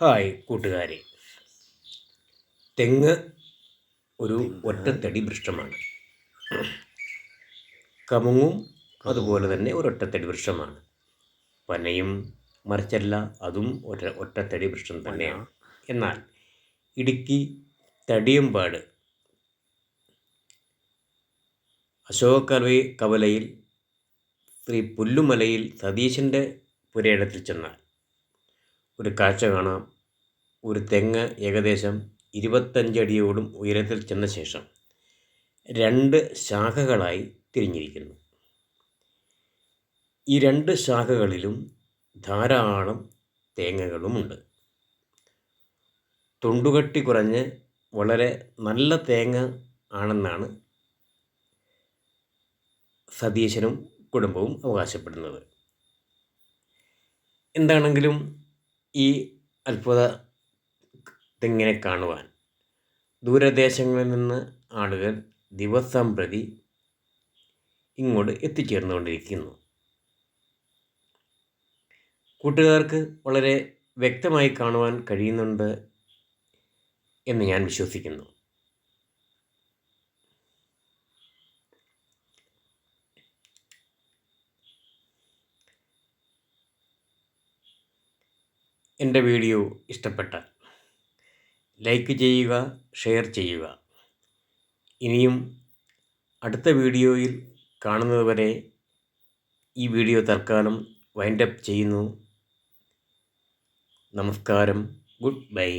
Hi കൂട്ടുകാരെ. തെങ്ങ് ഒരു ഒറ്റത്തടി വൃക്ഷമാണ്. കമുങ്ങും അതുപോലെ തന്നെ ഒരു ഒറ്റത്തടി വൃക്ഷമാണ്. പനയും മറിച്ചല്ല അതും ഒറ്റ ഒറ്റത്തടി വൃക്ഷം തന്നെയാണ്. എന്നാൽ ഇടുക്കി തടിയമ്പാട് അശോകവി കവലയിൽ ശ്രീ പുല്ലുമലയിൽ സതീശന്റെ പുരയിടത്തിൽ ചെന്നാൽ ഒരു കാഴ്ച കാണാം. ഒരു തെങ്ങ് ഏകദേശം ഇരുപത്തഞ്ചടിയോടും ഉയരത്തിൽ ചെന്ന ശേഷം രണ്ട് ശാഖകളായി തിരിഞ്ഞിരിക്കുന്നു. ഈ രണ്ട് ശാഖകളിലും ധാരാളം തേങ്ങകളുമുണ്ട്. തൊണ്ടുകട്ടി കുറഞ്ഞ് വളരെ നല്ല തേങ്ങ ആണെന്നാണ് സതീശനും കുടുംബവും അവകാശപ്പെടുന്നത്. എന്താണെങ്കിലും ഈ അത്ഭുത തെങ്ങിനെ കാണുവാൻ ദൂരദേശങ്ങളിൽ നിന്ന് ആളുകൾ ദിവസം പ്രതി ഇങ്ങോട്ട് എത്തിച്ചേർന്നുകൊണ്ടിരിക്കുന്നു. കൂട്ടുകാർക്ക് വളരെ വ്യക്തമായി കാണുവാൻ കഴിയുന്നുണ്ട് എന്ന് ഞാൻ വിശ്വസിക്കുന്നു. എന്റെ വീഡിയോ ഇഷ്ടപ്പെട്ടാൽ ലൈക്ക് ചെയ്യുക ഷെയർ ചെയ്യുക. ഇനിയും അടുത്ത വീഡിയോയിൽ കാണുന്നതുവരെ ഈ വീഡിയോ തൽക്കാലം വൈൻഡപ്പ് ചെയ്യുന്നു. നമസ്കാരം. Good bye.